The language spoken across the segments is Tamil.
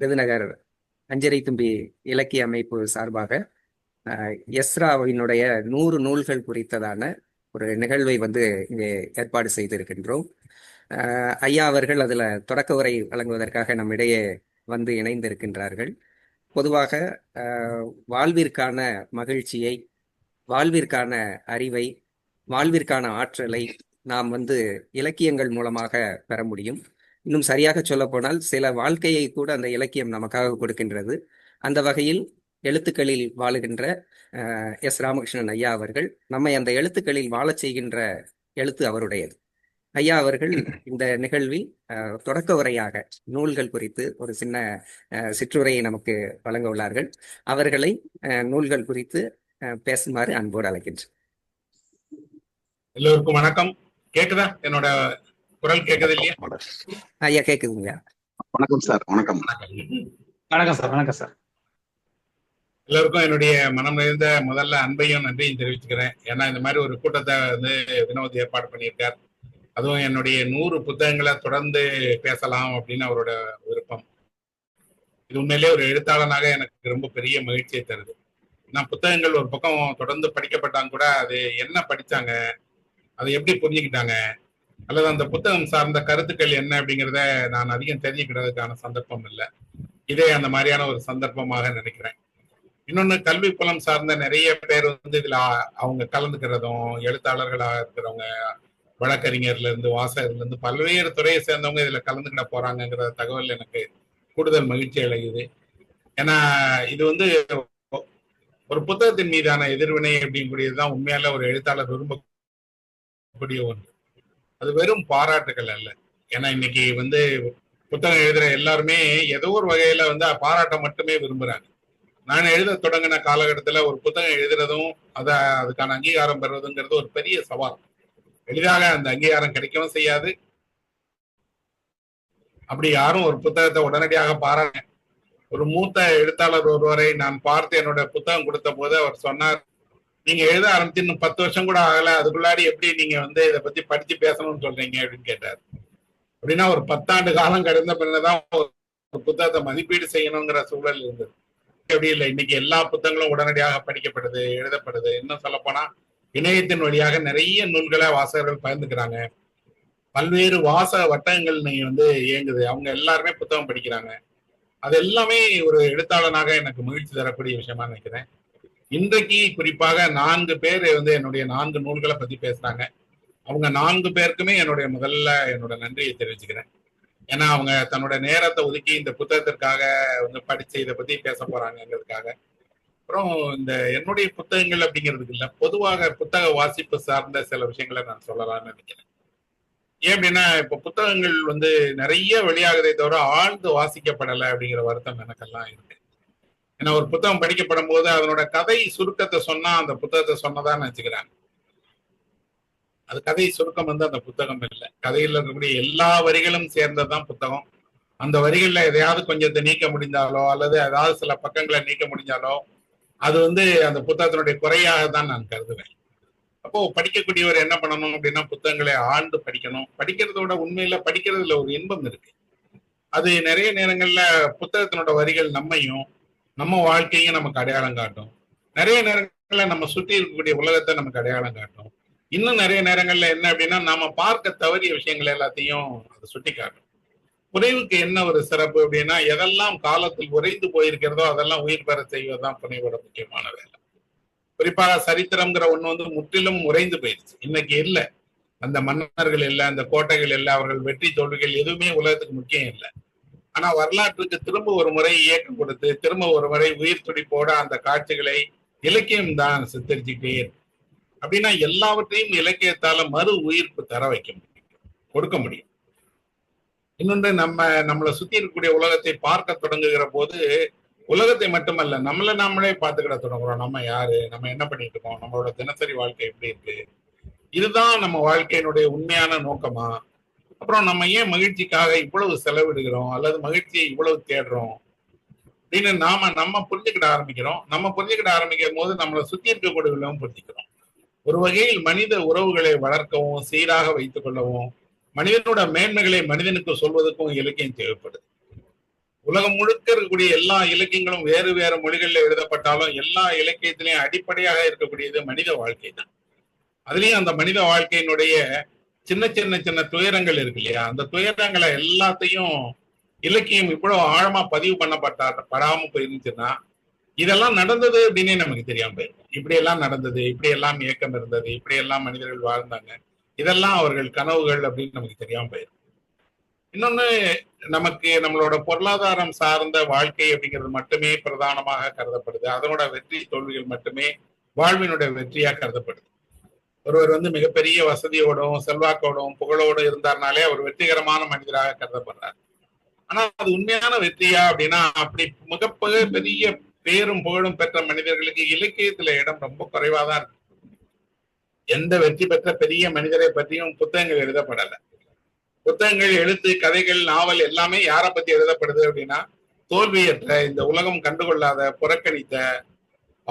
விருதுநகர் அஞ்சரை தும்பி இலக்கிய அமைப்பு சார்பாக எஸ்ராவினுடைய நூறு நூல்கள் குறித்ததான ஒரு நிகழ்வை வந்து இங்கே ஏற்பாடு செய்திருக்கின்றோம். ஐயா அவர்கள் அதில் தொடக்க உரை வழங்குவதற்காக நம்மிடையே வந்து இணைந்திருக்கின்றார்கள். பொதுவாக வாழ்விற்கான மகிழ்ச்சியை வாழ்விற்கான அறிவை வாழ்விற்கான ஆற்றலை நாம் வந்து இலக்கியங்கள் மூலமாக பெற முடியும். இன்னும் சரியாக சொல்லப்போனால் சில வாழ்க்கையை கூட அந்த இலக்கியம் நமக்காக கொடுக்கின்றது. அந்த வகையில் எழுத்துக்களில் வாழுகின்ற எஸ் ராமகிருஷ்ணன் ஐயா அவர்கள் நம்மை அந்த எழுத்துக்களில் வாழச் செய்கின்ற எழுத்து அவருடையது. ஐயா அவர்கள் இந்த நிகழ்வில் தொடக்க உரையாக நூல்கள் குறித்து ஒரு சின்ன அஹ், சிற்றுரையை நமக்கு வழங்க உள்ளார்கள். அவர்களை அஹ், நூல்கள் குறித்து அஹ், பேசுமாறு அன்போடு அழைக்கின்றேன். எல்லோருக்கும் வணக்கம். கேக்குதா என்னோட குரல் கேக்குது இல்லையா ஐயா கேக்குதுங்க வணக்கம் சார் வணக்கம். வணக்கம் சார் வணக்கம் சார். எல்லோருக்கும் என்னுடைய மனம் நிறைந்த முதல்ல அன்பையும் நன்றியும் தெரிவிச்சுக்கிறேன். ஏன்னா இந்த மாதிரி ஒரு கூட்டத்தை வந்து வினோத் ஏற்பாடு பண்ணியிருக்கார். அதுவும் என்னுடைய நூறு புத்தகங்களை தொடர்ந்து பேசலாம் அப்படின்னு அவரோட விருப்பம். இது உண்மையிலேயே ஒரு எழுத்தாளனாக எனக்கு ரொம்ப பெரிய மகிழ்ச்சியை தருது. நான் புத்தகங்கள் ஒரு பக்கம் தொடர்ந்து படிக்கப்பட்டாங்க கூட அது என்ன படிச்சாங்க அதை எப்படி புரிஞ்சுக்கிட்டாங்க அல்லது அந்த புத்தகம் சார்ந்த கருத்துக்கள் என்ன அப்படிங்கிறத நான் அதிகம் தெரிஞ்சுக்கிறதுக்கான சந்தர்ப்பம் இல்லை. இதே அந்த மாதிரியான ஒரு சந்தர்ப்பமாக நினைக்கிறேன். இன்னொன்னு கல்வி புலம் சார்ந்த நிறைய பேர் வந்து இதுல அவங்க கலந்துக்கிறதும் எழுத்தாளர்களாக இருக்கிறவங்க வழக்கறிஞர்ல இருந்து வாசகர்ல இருந்து பல்வேறு துறையை சேர்ந்தவங்க இதுல கலந்துக்கிட போறாங்கங்கிற தகவல் எனக்கு கூடுதல் மகிழ்ச்சி அடையுது ஏன்னா இது வந்து ஒரு புத்தகத்தின் மீதான எதிர்வினை அப்படிங்கக்கூடியதுதான் உண்மையால ஒரு எழுத்தாளர் விரும்பக்கூடிய ஒன்று. அது வெறும் பாராட்டுகள் அல்ல. ஏன்னா இன்னைக்கு வந்து புத்தகம் எழுதுற எல்லாருமே ஏதோ ஒரு வகையில வந்து பாராட்டை மட்டுமே விரும்புறாங்க. நான் எழுத தொடங்கின காலகட்டத்துல ஒரு புத்தகம் எழுதுறதும் அதை அதுக்கான அங்கீகாரம் பெறுவதுங்கிறது ஒரு பெரிய சவால். எளிதாக அந்த அங்கீகாரம் கிடைக்கவும் செய்யாது. அப்படி யாரும் ஒரு புத்தகத்தை உடனடியாக பாராட்ட ஒரு மூத்த எழுத்தாளர் ஒருவரை நான் பார்த்து என்னோட புத்தகம் கொடுத்த போது அவர் சொன்னார் நீங்க எழுத ஆரம்பிச்சு இன்னும் பத்து வருஷம் கூட ஆகல. அதுக்குள்ளாடி எப்படி நீங்க வந்து இதை பத்தி படிச்சு பேசணும்னு சொல்றீங்க அப்படின்னு கேட்டார். அப்படின்னா ஒரு பத்தாண்டு காலம் கடந்த பின்னதான் ஒரு புத்தகத்தை மதிப்பீடு செய்யணுங்கிற சூழல் இருந்தது. அப்படி இல்லை இன்னைக்கு எல்லா புத்தகங்களும் உடனடியாக படிக்கப்படுது எழுதப்படுது. இன்னும் சொல்ல போனா இணையத்தின் வழியாக நிறைய நூல்களை வாசகர்கள் பகிர்ந்துக்கிறாங்க பல்வேறு வாசக வட்டங்கள் நீங்க வந்து இயங்குது. அவங்க எல்லாருமே புத்தகம் படிக்கிறாங்க. அது எல்லாமே ஒரு எழுத்தாளனாக எனக்கு மகிழ்ச்சி தரக்கூடிய விஷயமா நினைக்கிறேன். இன்றைக்கு குறிப்பாக நான்கு பேர் வந்து என்னுடைய நான்கு நூல்களை பத்தி பேசுறாங்க. அவங்க நான்கு பேருக்குமே என்னுடைய முதல்ல என்னோட நன்றியை தெரிவிச்சுக்கிறேன். ஏன்னா அவங்க தன்னோட நேரத்தை ஒதுக்கி இந்த புத்தகத்திற்காக வந்து படிச்சு இதை பத்தி பேச போறாங்கிறதுக்காக அப்புறம் இந்த என்னுடைய புத்தகங்கள் அப்படிங்கிறதுக்கு இல்லை பொதுவாக புத்தக வாசிப்பு சார்ந்த சில விஷயங்களை நான் சொல்லலாம்னு நினைக்கிறேன். ஏன் அப்படின்னா இப்ப புத்தகங்கள் வந்து நிறைய வெளியாகுதே தவிர ஆழ்ந்து வாசிக்கப்படலை அப்படிங்கிற வருத்தம் எனக்கெல்லாம் இருக்கு. ஏன்னா ஒரு புத்தகம் படிக்கப்படும் போது அதனோட கதை சுருக்கத்தை சொன்னா அந்த புத்தகத்தை சொன்னதான்னு நினைச்சுக்கிறாங்க அது கதை சுருக்கம் வந்து அந்த புத்தகம் இல்லை. கதையில் இருக்கக்கூடிய எல்லா வரிகளும் சேர்ந்ததுதான் புத்தகம். அந்த வரிகள்ல எதையாவது கொஞ்சத்தை நீக்க முடிந்தாலோ அல்லது ஏதாவது சில பக்கங்களை நீக்க முடிஞ்சாலோ அது வந்து அந்த புத்தகத்தினுடைய குறையாக தான் நான் கருதுவேன். அப்போ படிக்கக்கூடியவர் என்ன பண்ணணும் அப்படின்னா புத்தகங்களை ஆழ்ந்து படிக்கணும். படிக்கிறதோட உண்மையில படிக்கிறதுல ஒரு இன்பம் இருக்கு. அது நிறைய நேரங்கள்ல புத்தகத்தினோட வரிகள் நம்மையும் நம்ம வாழ்க்கையும் நமக்கு அடையாளம் காட்டும். நிறைய நேரங்கள்ல நம்ம சுற்றி இருக்கக்கூடிய உலகத்தை நமக்கு அடையாளம் காட்டும். இன்னும் நிறைய நேரங்கள்ல என்ன அப்படின்னா நாம பார்க்க தவறிய விஷயங்கள் எல்லாத்தையும் அதை சுட்டி காட்டும். புனைவுக்கு என்ன ஒரு சிறப்பு அப்படின்னா எதெல்லாம் காலத்தில் உறைந்து போயிருக்கிறதோ அதெல்லாம் உயிர் பெற செய்வதுதான் புனைவோட முக்கியமான வேலை. குறிப்பாக சரித்திரம்ங்கிற ஒண்ணு வந்து முற்றிலும் உறைந்து போயிருச்சு. இன்னைக்கு இல்லை. அந்த மன்னர்கள் இல்லை அந்த கோட்டைகள் இல்லை அவர்கள் வெற்றி தோல்விகள் எதுவுமே உலகத்துக்கு முக்கியம் இல்லை. ஆனா வரலாற்றுக்கு திரும்ப ஒரு முறை இயக்கம் கொடுத்து திரும்ப ஒரு முறை உயிர் துடிப்போட அந்த காட்சிகளை இலக்கியம் தான் சித்தரிச்சுக்கிட்டே இருக்கு. அப்படின்னா எல்லாவற்றையும் இலக்கியத்தால மறு உயிர்ப்பு தர வைக்க முடியும் கொடுக்க முடியும். இன்னொன்று நம்ம நம்மளை சுத்தி இருக்கக்கூடிய உலகத்தை பார்க்க தொடங்குகிற போது உலகத்தை மட்டுமல்ல நம்மளை நாமளே பார்த்துக்கிட தொடங்குறோம். நம்ம யாரு? நம்ம என்ன பண்ணிட்டு இருக்கோம்? நம்மளோட தினசரி வாழ்க்கை எப்படி இருக்கு? இதுதான் நம்ம வாழ்க்கையினுடைய உண்மையான நோக்கமா? அப்புறம் நம்ம ஏன் மகிழ்ச்சிக்காக இவ்வளவு செலவிடுகிறோம்? அல்லது மகிழ்ச்சியை இவ்வளவு தேடுறோம்? அப்படின்னு நாம நம்ம புரிஞ்சுக்கிட ஆரம்பிக்கிறோம். நம்ம புரிஞ்சுக்கிட ஆரம்பிக்கும் போது நம்மளை சுத்தி இருக்கக்கூடியவர்களும் புரிஞ்சுக்கிறோம். ஒரு வகையில் மனித உறவுகளை வளர்க்கவும் சீராக வைத்துக் கொள்ளவும் மனிதனோட மேன்மைகளை மனிதனுக்கு சொல்வதற்கும் இலக்கியம் தேவைப்படுது. உலகம் முழுக்க இருக்கக்கூடிய எல்லா இலக்கியங்களும் வேறு வேறு மொழிகளில் எழுதப்பட்டாலும் எல்லா இலக்கியத்திலையும் அடிப்படையாக இருக்கக்கூடியது மனித வாழ்க்கை தான் அதுலயும் அந்த மனித வாழ்க்கையினுடைய சின்ன சின்ன சின்ன துயரங்கள் இருக்கு இல்லையா? அந்த துயரங்களை எல்லாத்தையும் இலக்கியம் இவ்வளவு ஆழமா பதிவு பண்ணப்பட்டா படாம போயிருந்துச்சுன்னா இதெல்லாம் நடந்தது அப்படின்னே நமக்கு தெரியாம போயிருக்கும். இப்படி எல்லாம் நடந்தது இப்படி எல்லாம் இயக்கம் இருந்தது இப்படி எல்லாம் மனிதர்கள் வாழ்ந்தாங்க. இதெல்லாம் அவர்கள் கனவுகள் அப்படின்னு நமக்கு தெரியாம போயிருக்கும். இன்னொன்னு நமக்கு நம்மளோட பொருளாதாரம் சார்ந்த வாழ்க்கை அப்படிங்கிறது மட்டுமே பிரதானமாக கருதப்படுது. அதனோட வெற்றி தோல்விகள் மட்டுமே வாழ்வினுடைய வெற்றியா கருதப்படுது. ஒருவர் வந்து மிகப்பெரிய வசதியோடும் செல்வாக்கோடும் புகழோடும் இருந்தார்னாலே அவர் வெற்றிகரமான மனிதராக கருதப்படுறார். ஆனா அது உண்மையான வெற்றியா அப்படின்னா அப்படி மிக பெரிய பேரும் புகழும் பெற்ற மனிதர்களுக்கு இலக்கியத்துல இடம் ரொம்ப குறைவா தான் இருக்கு. எந்த வெற்றி பெற்ற பெரிய மனிதரை பற்றியும் புத்தகங்கள் எழுதப்படல. புத்தகங்கள் எழுத்து கதைகள் நாவல் எல்லாமே யாரை பத்தி எழுதப்படுது அப்படின்னா தோல்வியற்ற இந்த உலகம் கண்டுகொள்ளாத புறக்கணித்த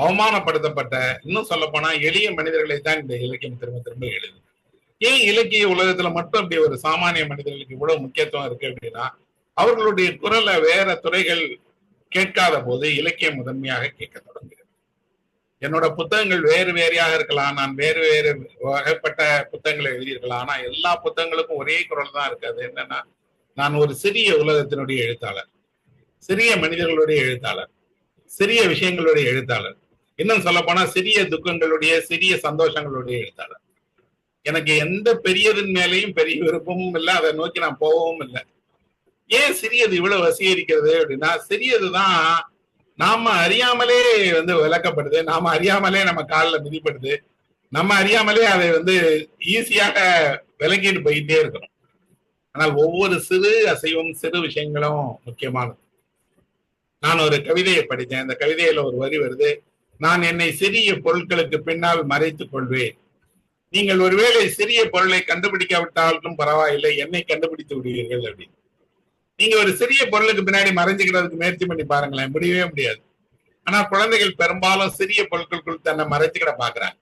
அவமானப்படுத்தப்பட்ட இன்னும் சொல்ல போனா எளிய மனிதர்களை தான் இந்த இலக்கியம் திரும்ப திரும்ப எழுது. ஏன் இலக்கிய உலகத்துல மட்டும் அப்படி ஒரு சாமானிய மனிதர்களுக்கு இவ்வளவு முக்கியத்துவம் இருக்கு அப்படின்னா அவர்களுடைய குரலை வேற துறைகள் கேட்காத போது இலக்கியம் முதன்மையாக கேட்க தொடங்குகிறது. என்னோட புத்தகங்கள் வேறு வேறையாக இருக்கலாம் நான் வேறு வேறு வகைப்பட்ட புத்தகங்களை எழுதியிருக்கலாம் ஆனா எல்லா புத்தகங்களுக்கும் ஒரே குரல் தான் இருக்கு. அது என்னன்னா நான் ஒரு சிறிய உலகத்தினுடைய எழுத்தாளர் சிறிய மனிதர்களுடைய எழுத்தாளர் சிறிய விஷயங்களுடைய எழுத்தாளர். இன்னும் சொல்ல போனா சிறிய துக்கங்களுடைய சிறிய சந்தோஷங்களுடைய எழுத்தாளர். எனக்கு எந்த பெரியதன் மேலேயும் பெரிய விருப்பமும் இல்லை. அதை நோக்கி நான் போகவும் இல்லை. ஏன் சிறியது இவ்வளவு வசீகரிக்கிறது அப்படின்னா சிறியதுதான் நாம அறியாமலே வந்து விளக்கப்படுது. நாம அறியாமலே நம்ம காலில் மிதிப்படுது. நம்ம அறியாமலே அதை வந்து ஈஸியாக விளக்கிட்டு போயிட்டே இருக்கிறோம். ஆனால் ஒவ்வொரு சிறு அசைவும் சிறு விஷயங்களும் முக்கியமானது. நான் ஒரு கவிதையை படித்தேன். அந்த கவிதையில ஒரு வரி வருது. நான் என்னை சிறிய பொருட்களுக்கு பின்னால் மறைத்துக் கொள்வேன். நீங்கள் ஒருவேளை சிறிய பொருளை கண்டுபிடிக்காவிட்டாலும் பரவாயில்லை என்னை கண்டுபிடித்து விடுவீர்கள் அப்படின்னு. நீங்க ஒரு சிறிய பொருளுக்கு பின்னாடி மறைஞ்சுக்கிறதுக்கு முயற்சி பண்ணி பாருங்களேன் முடியவே முடியாது. ஆனா குழந்தைகள் பெரும்பாலும் சிறிய பொருட்களுக்குள் தன்னை மறைச்சுக்கிட பாக்குறாங்க.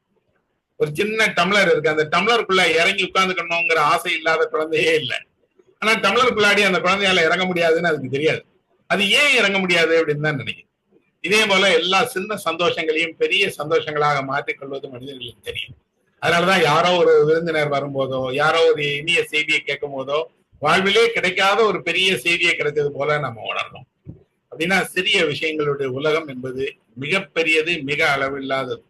ஒரு சின்ன டம்ளர் இருக்கு அந்த டம்ளருக்குள்ள இறங்கி உட்காந்துக்கணுங்கிற ஆசை இல்லாத குழந்தையே இல்லை. ஆனா டம்ளருக்குள்ளாடி அந்த குழந்தையால இறங்க முடியாதுன்னு அதுக்கு தெரியாது. அது ஏன் இறங்க முடியாது அப்படின்னு தான் நினைக்கிறேன். இதே போல எல்லா சின்ன சந்தோஷங்களையும் பெரிய சந்தோஷங்களாக மாற்றிக்கொள்வது மனிதர்களுக்கு தெரியும். அதனாலதான் யாரோ ஒரு விருந்தினர் வரும்போதோ யாரோ ஒரு இனிய செய்தியை கேட்கும் போதோ வாழ்விலே கிடைக்காத ஒரு பெரிய செய்தியை கிடைத்தது போல நம்ம உணர்றோம். அப்படின்னா சிறிய விஷயங்களுடைய உலகம் என்பது மிகப்பெரியது மிக அளவில்லாதது.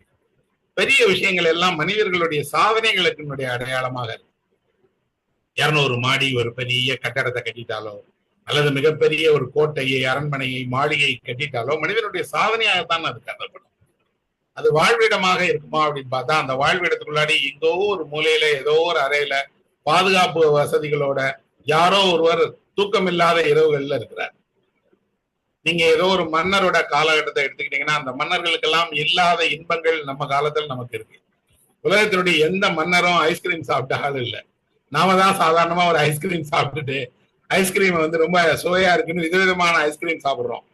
பெரிய விஷயங்கள் எல்லாம் மனிதர்களுடைய சாதனைகளுக்கு அடையாளமாக இருக்கு. இருநூறு மாடி ஒரு பெரிய கட்டடத்தை கட்டிட்டாலோ அல்லது மிகப்பெரிய ஒரு கோட்டையை அரண்மனையை மாளிகையை கட்டிட்டாலோ மனிதனுடைய சாதனையாகத்தான் அது கருதப்படும். அது வாழ்விடமாக இருக்குமா அப்படின்னு பார்த்தா அந்த வாழ்விடத்துக்குள்ளாடி எங்கோ ஒரு மூலையில ஏதோ ஒரு அறையில பாதுகாப்பு வசதிகளோட யாரோ ஒருவர் தூக்கமில்லாத இரவுகள்ல இருக்கிறார். நீங்க ஏதோ ஒரு மன்னரோட காலகட்டத்தை எடுத்துக்கிட்டீங்கன்னா அந்த மன்னர்களுக்கெல்லாம் இல்லாத இன்பங்கள் நம்ம காலத்துல நமக்கு இருக்கு. உலகத்தினுடைய எந்த மன்னரும் ஐஸ்கிரீம் சாப்பிட்ட ஆள் இல்லை. நாம தான் சாதாரணமா ஒரு ஐஸ்கிரீம் சாப்பிட்டுட்டு ஐஸ்கிரீம் வந்து ரொம்ப சுவையா இருக்குன்னு விதவிதமான ஐஸ்கிரீம் சாப்பிடுறோம்.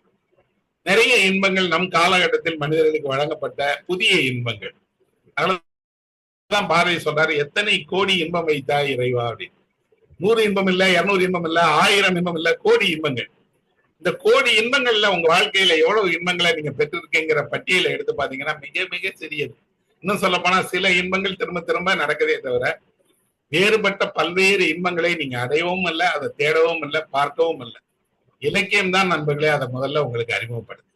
நிறைய இன்பங்கள் நம் காலகட்டத்தில் மனிதர்களுக்கு வழங்கப்பட்ட புதிய இன்பங்கள். அதனாலதான் பாரதி சொல்றாரு எத்தனை கோடி இன்பம் வைத்தா இறைவா அப்படின்னு. நூறு இன்பம் இல்ல இருநூறு இன்பம் இல்ல ஆயிரம் இன்பம் இல்ல கோடி இன்பங்கள். இந்த கோடி இன்பங்கள்ல உங்க வாழ்க்கையில எவ்வளவு இன்பங்களை நீங்க பெற்றிருக்கீங்கிற பட்டியலை எடுத்து பாத்தீங்கன்னா மிக மிக சிறியது. இன்னும் சொல்ல போனா சில இன்பங்கள் திரும்ப திரும்ப நடக்குதே தவிர வேறுபட்ட பல்வேறு இன்பங்களை நீங்க அடையவும் இல்லை அதை தேடவும் இல்லை பார்க்கவும் இல்லை இலக்கியம் தான் நண்பர்களே அதை முதல்ல உங்களுக்கு அறிமுகப்படுத்து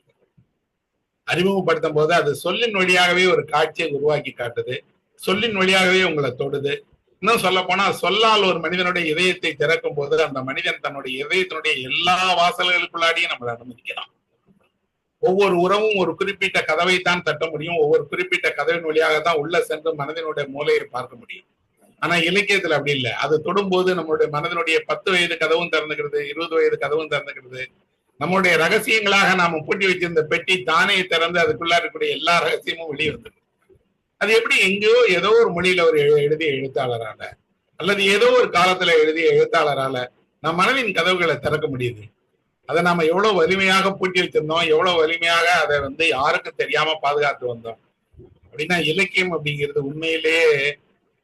அறிமுகப்படுத்தும் போது அது சொல்லின் வழியாகவே ஒரு காட்சியை உருவாக்கி காட்டுது. சொல்லின் வழியாகவே உங்களை தொடுது. இன்னும் சொல்ல போனா சொல்லால் ஒரு மனிதனுடைய இதயத்தை திறக்கும் போது அந்த மனிதன் தன்னுடைய இதயத்தினுடைய எல்லா வாசல்களுக்குள்ளாடியும் நம்மளை அனுமதிக்கலாம் ஒவ்வொரு உறவும் ஒரு குறிப்பிட்ட கதவை தான் தட்ட முடியும். ஒவ்வொரு குறிப்பிட்ட கதவின் வழியாக தான் உள்ள சென்று மனதினுடைய மூலையை பார்க்க முடியும். ஆனா இலக்கியத்துல அப்படி இல்லை. அது தொடும்போது நம்மளுடைய மனதினுடைய பத்து வயது கதவும் திறந்துக்கிறது இருபது வயது கதவும் திறந்துக்கிறது நம்மளுடைய ரகசியங்களாக நாம பூட்டி வச்சிருந்த பெட்டி தானே திறந்து அதுக்குள்ள இருக்கக்கூடிய எல்லா ரகசியமும் வெளியே வந்துடும் அது எப்படி எங்கேயோ ஏதோ ஒரு மொழியில ஒரு எழுதிய எழுத்தாளரால அல்லது ஏதோ ஒரு காலத்துல எழுதிய எழுத்தாளரால நம் மனதின் கதவுகளை திறக்க முடியுது. அதை நாம எவ்வளவு வலிமையாக பூட்டி வச்சிருந்தோம் எவ்வளவு வலிமையாக அதை வந்து யாருக்கும் தெரியாம பாதுகாத்து வந்தோம். அப்படின்னா இலக்கியம் அப்படிங்கிறது உண்மையிலேயே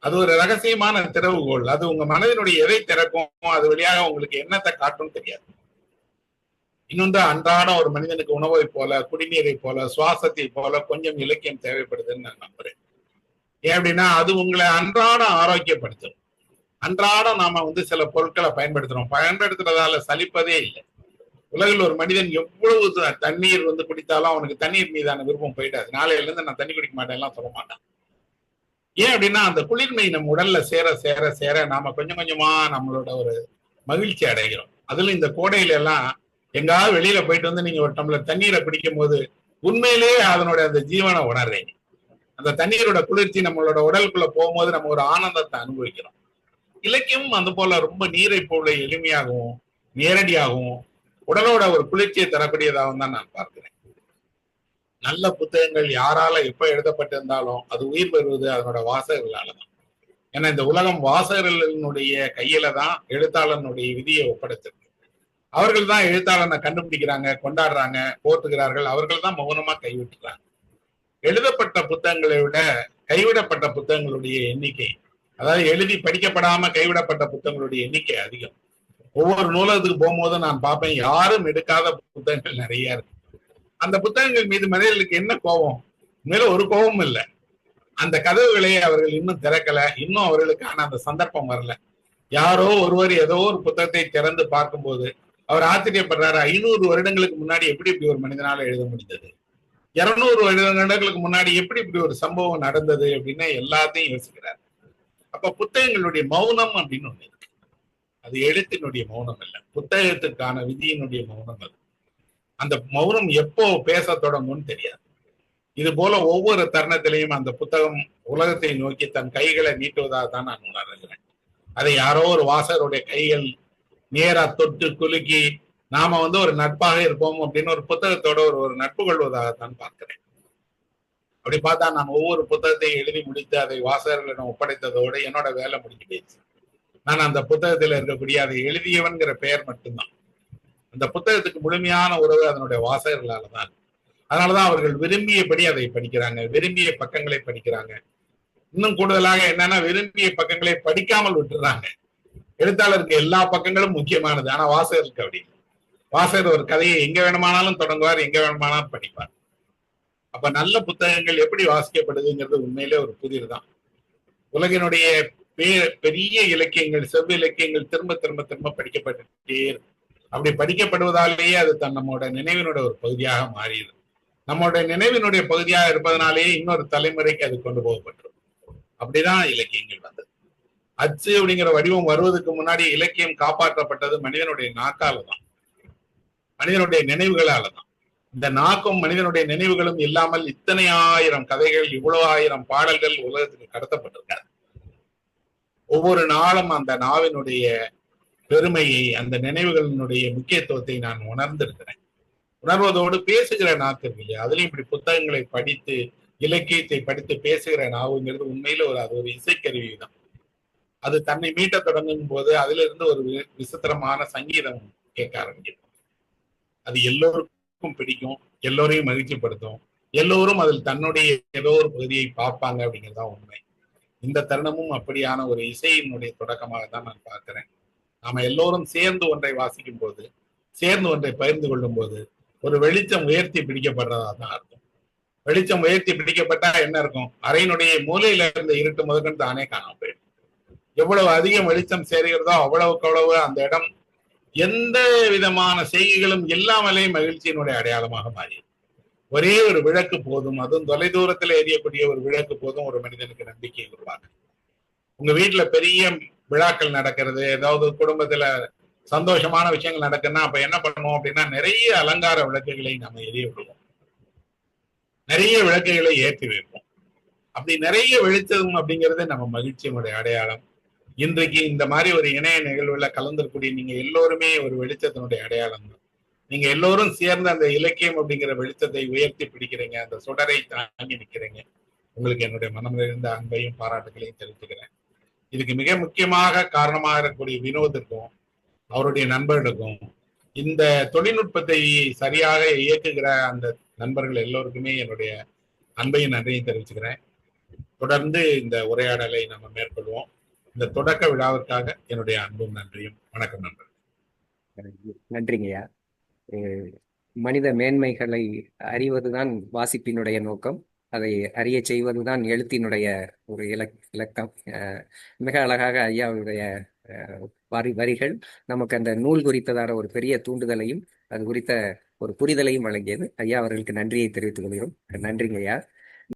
அது ஒரு ரகசியமான திறவுகோள். அது உங்க மனதினுடைய எதை திறக்கும் அது வழியாக உங்களுக்கு என்னத்தை காட்டும் தெரியாது. இன்னொன்று அன்றாடம் ஒரு மனிதனுக்கு உணவை போல குடிநீரை போல சுவாசத்தை போல கொஞ்சம் இலக்கியம் தேவைப்படுதுன்னு நான் நம்புறேன். ஏன் அப்படின்னா அது உங்களை அன்றாடம் ஆரோக்கியப்படுத்தும். அன்றாடம் நாம வந்து சில பொருட்களை பயன்படுத்துறோம். பயன்படுத்துறதால சலிப்பதே இல்லை. உலகில் ஒரு மனிதன் எவ்வளவு தண்ணீர் வந்து குடித்தாலும் அவனுக்கு தண்ணீர் மீதான விருப்பம் போயிட்டாது நாளையில இருந்து நான் தண்ணி குடிக்க மாட்டேன் எல்லாம் சொல்ல மாட்டான். ஏன் அப்படின்னா அந்த குளிர்மை நம்ம உடல்ல சேர சேர சேர நாம கொஞ்சம் கொஞ்சமா நம்மளோட ஒரு மகிழ்ச்சி அடைகிறோம். அதுல இந்த கோடையில எல்லாம் எங்காவது வெளியில போயிட்டு வந்து நீங்க ஒரு டம்ளர் தண்ணீரை குடிக்கும் போது உண்மையிலேயே அதனுடைய அந்த ஜீவனை உணர்றீங்க. அந்த தண்ணீரோட குளிர்ச்சி நம்மளோட உடலுக்குள்ள போகும்போது நம்ம ஒரு ஆனந்தத்தை அனுபவிக்கிறோம். இலக்கியமும் அந்த போல ரொம்ப நீரை போல எளிமையாகவும் நேரடியாகவும் உடலோட ஒரு குளிர்ச்சியை தரக்கூடியதாகவும் தான் நான் பார்க்கிறேன். நல்ல புத்தகங்கள் யாரால எப்ப எழுதப்பட்டிருந்தாலும் அது உயிர் பெறுவது அதனோட வாசகர்களால தான் ஏன்னா இந்த உலகம் வாசகர்களினுடைய கையில தான் எழுத்தாளனுடைய விதியை ஒப்படைச்சிருக்கு. அவர்கள் தான் எழுத்தாளனை கண்டுபிடிக்கிறாங்க கொண்டாடுறாங்க போற்றுகிறார்கள் அவர்கள் தான் மௌனமா கைவிட்டுறாங்க. எழுதப்பட்ட புத்தகங்களை விட கைவிடப்பட்ட புத்தகங்களுடைய எண்ணிக்கை அதாவது எழுதி படிக்கப்படாம கைவிடப்பட்ட புத்தகங்களுடைய எண்ணிக்கை அதிகம். ஒவ்வொரு நூலகத்துக்கு போகும்போது நான் பார்ப்பேன் யாரும் எடுக்காத புத்தகங்கள் நிறைய இருக்கு. அந்த புத்தகங்கள் மீது மனிதர்களுக்கு என்ன கோபம்? மேல ஒரு கோபமும் இல்லை. அந்த கதவுகளை அவர்கள் இன்னும் திறக்கல. இன்னும் அவர்களுக்கான அந்த சந்தர்ப்பம் வரல. யாரோ ஒருவர் ஏதோ ஒரு புத்தகத்தை திறந்து பார்க்கும்போது அவர் ஆச்சரியப்படுறாரு ஐநூறு வருடங்களுக்கு முன்னாடி எப்படி இப்படி ஒரு மனிதனால எழுத முடிந்தது? இருநூறு வருடங்களுக்கு முன்னாடி எப்படி இப்படி ஒரு சம்பவம் நடந்தது அப்படின்னு எல்லாத்தையும் யோசிக்கிறார். அப்ப புத்தகங்களுடைய மௌனம் அப்படின்னு ஒண்ணு இருக்கு. அது எழுத்தினுடைய மௌனம் இல்ல. புத்தகத்துக்கான விதியினுடைய மௌனம் அது. அந்த மௌனம் எப்போ பேச தொடங்கும்னு தெரியாது. இது போல ஒவ்வொரு தருணத்திலையும் அந்த புத்தகம் உலகத்தை நோக்கி தன் கைகளை நீட்டுவதாக தான் நான் உணர்கிறேன். அதை யாரோ ஒரு வாசகருடைய கைகள் நேரா தொட்டு குலுக்கி நாம வந்து ஒரு நட்பாக இருப்போம் அப்படின்னு ஒரு புத்தகத்தோட ஒரு ஒரு நட்பு கொள்வதாகத்தான் பார்க்கிறேன். அப்படி பார்த்தா நான் ஒவ்வொரு புத்தகத்தையும் எழுதி முடித்து அதை வாசகர்களிடம் ஒப்படைத்ததோடு என்னோட வேலை முடிஞ்சு போயிடுச்சு நான் அந்த புத்தகத்தில் இருக்கக்கூடிய அதை எழுதியவன்கிற பெயர் மட்டும்தான். அந்த புத்தகத்துக்கு முழுமையான உறவு அதனுடைய வாசகர்களால தான் அதனாலதான் அவர்கள் விரும்பியபடி அதை படிக்கிறாங்க விரும்பிய பக்கங்களை படிக்கிறாங்க. இன்னும் கூடுதலாக என்னன்னா விரும்பிய பக்கங்களை படிக்காமல் விட்டுறாங்க. எழுத்தாளருக்கு எல்லா பக்கங்களும் முக்கியமானது. ஆனா வாசகருக்கு அப்படி வாசகர் ஒரு கதையை எங்க வேணுமானாலும் தொடங்குவார் எங்க வேணுமானாலும் படிப்பார். அப்ப நல்ல புத்தகங்கள் எப்படி வாசிக்கப்படுதுங்கிறது உண்மையிலே ஒரு புதிர் தான் உலகினுடைய பெரிய இலக்கியங்கள் செவ்வி இலக்கியங்கள் திரும்ப திரும்ப திரும்ப படிக்கப்பட்டுட்டே இருக்கும். அப்படி படிக்கப்படுவதாலேயே அது தன் நம்மோட நினைவினுடைய ஒரு பகுதியாக மாறியது. நம்மளுடைய நினைவினுடைய பகுதியாக இருப்பதனாலேயே இன்னொரு தலைமுறைக்கு அது கொண்டு போகப்பட்டிருக்கும் அப்படிதான் இலக்கியங்கள் வந்தது. அச்சு அப்படிங்கிற வடிவம் வருவதற்கு முன்னாடி இலக்கியம் காப்பாற்றப்பட்டது மனிதனுடைய நாக்கால தான் மனிதனுடைய நினைவுகளால தான் இந்த நாக்கும் மனிதனுடைய நினைவுகளும் இல்லாமல் இத்தனை ஆயிரம் கதைகள் இவ்வளவு ஆயிரம் பாடல்கள் உலகத்துக்கு கடத்தப்பட்டிருக்காது. ஒவ்வொரு நாளும் அந்த நாவினுடைய பெருமையை அந்த நினைவுகளினுடைய முக்கியத்துவத்தை நான் உணர்ந்திருக்கிறேன். உணர்வதோடு பேசுகிற நாக்கு இருக்கு இல்லையா? அதுலயும் இப்படி புத்தகங்களை படித்து இலக்கியத்தை படித்து பேசுகிற நாவுங்கிறது உண்மையில ஒரு அது ஒரு இசைக்கருவி தான். அது தன்னை மீட்ட தொடங்கும் போது அதுல இருந்து ஒரு விசித்திரமான சங்கீதம் கேட்க ஆரம்பிக்கும். அது எல்லோருக்கும் பிடிக்கும் எல்லோரையும் மகிழ்ச்சிப்படுத்தும். எல்லோரும் அதில் தன்னுடைய ஏதோ ஒரு பகுதியை பார்ப்பாங்க அப்படிங்கிறதுதான் உண்மை. இந்த தருணமும் அப்படியான ஒரு இசையினுடைய தொடக்கமாக தான் நான் பார்க்கிறேன். நாம எல்லோரும் சேர்ந்து ஒன்றை வாசிக்கும் போது சேர்ந்து ஒன்றை பகிர்ந்து கொள்ளும் போது ஒரு வெளிச்சம் உயர்த்தி பிடிக்கப்படுறதா தான் அர்த்தம். வெளிச்சம் உயர்த்தி பிடிக்கப்பட்டா என்ன இருக்கும்? அறையினுடைய மூலையில இருந்த இருட்டு முதற்கொண்டு தானே காணாம போயிடும். எவ்வளவு அதிகம் வெளிச்சம் சேருகிறதோ அவ்வளவுக்கு அவ்வளவு அந்த இடம் எந்த விதமான செய்கைகளும் இல்லாமலே மகிழ்ச்சியினுடைய அடையாளமாக மாறியது ஒரே ஒரு விளக்கு போதும் அதுவும் தொலைதூரத்துல எரியக்கூடிய ஒரு விளக்கு போதும் ஒரு மனிதனுக்கு நம்பிக்கையை உருவாக்கு உங்க வீட்டுல பெரிய விழாக்கள் நடக்கிறது ஏதாவது குடும்பத்துல சந்தோஷமான விஷயங்கள் நடக்குன்னா அப்ப என்ன பண்ணுவோம் அப்படின்னா நிறைய அலங்கார விளக்குகளை நம்ம எரிய விடுவோம். நிறைய விளக்குகளை ஏற்றி வைப்போம். அப்படி நிறைய வெளிச்சம் அப்படிங்கிறது நம்ம மகிழ்ச்சியினுடைய அடையாளம். இன்றைக்கு இந்த மாதிரி ஒரு இணைய நிகழ்வுல கலந்துக்கூடிய நீங்க எல்லோருமே ஒரு வெளிச்சத்தினுடைய அடையாளம் தான். நீங்க எல்லோரும் சேர்ந்து அந்த இலக்கியம் அப்படிங்கிற வெளிச்சத்தை உயர்த்தி பிடிக்கிறீங்க அந்த சுடரை தாங்கி நிக்கிறீங்க. உங்களுக்கு என்னுடைய மனம் நிறைந்த அன்பையும் பாராட்டுகளையும் தெரிவித்துக்கிறேன். இதுக்கு மிக முக்கியமாக காரணமாக இருக்கக்கூடிய வினோத்திற்கும் அவருடைய நண்பர்களுக்கும் இந்த தொழில்நுட்பத்தை சரியாக இயக்குகிற அந்த நண்பர்கள் எல்லோருக்குமே என்னுடைய அன்பையும் நன்றியும் தெரிவிச்சுக்கிறேன். தொடர்ந்து இந்த உரையாடலை நம்ம மேற்கொள்வோம். இந்த தொடக்க விழாவிற்காக என்னுடைய அன்பும் நன்றியும். வணக்கம் நண்பர் நன்றிங்கய்யா மனித மேன்மைகளை அறிவதுதான் வாசிப்பினுடைய நோக்கம். அதை அறிய செய்வதுதான் எழுத்தினுடைய ஒரு இலக் இலக்கம். மிக அழகாக ஐயாவுடைய வரி வரிகள் நமக்கு அந்த நூல் குறித்ததான ஒரு பெரிய தூண்டுதலையும் அது குறித்த ஒரு புரிதலையும் வழங்கியது. ஐயா அவர்களுக்கு நன்றியை தெரிவித்துக் கொள்கிறோம். நன்றிங்க ஐயா.